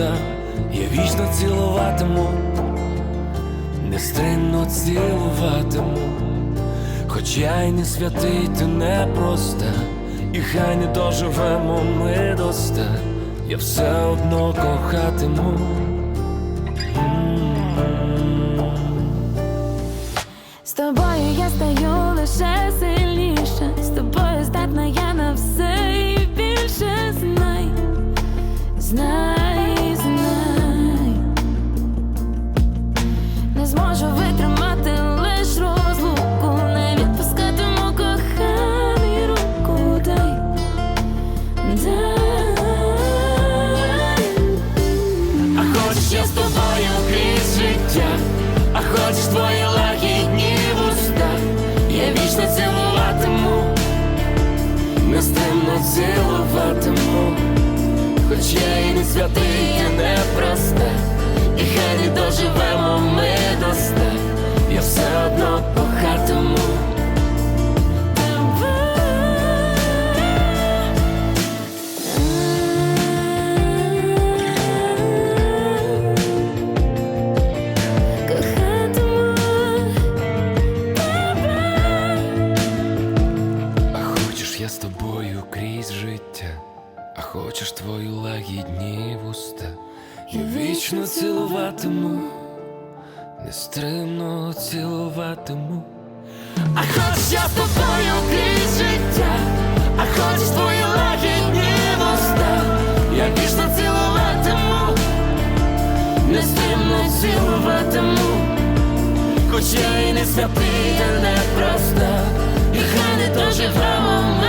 вуста, я вічно цілуватиму, нестримно цілуватиму, хоч я й не святий, ти не проста, і хай не доживемо ми до ста, я все одно кохатиму. З тобою я стаю лише сильніше, А хочеш я з тобою крізь життя, а хочеш твої лагідні вуста, я вічно цілуватиму, нестримно цілуватиму, хоч я і не святий, і не проста, і хай не доживемо ми я з тобою крізь життя, а хочеш твою лагідні вуста, я вічно цілуватиму, нестримно цілуватиму. А хочеш я з тобою крізь життя, а хочеш твої лагідні вуста, я вічно цілуватиму, нестримно цілуватиму. Хоч я і не святий, та не проста, і хай не доживемо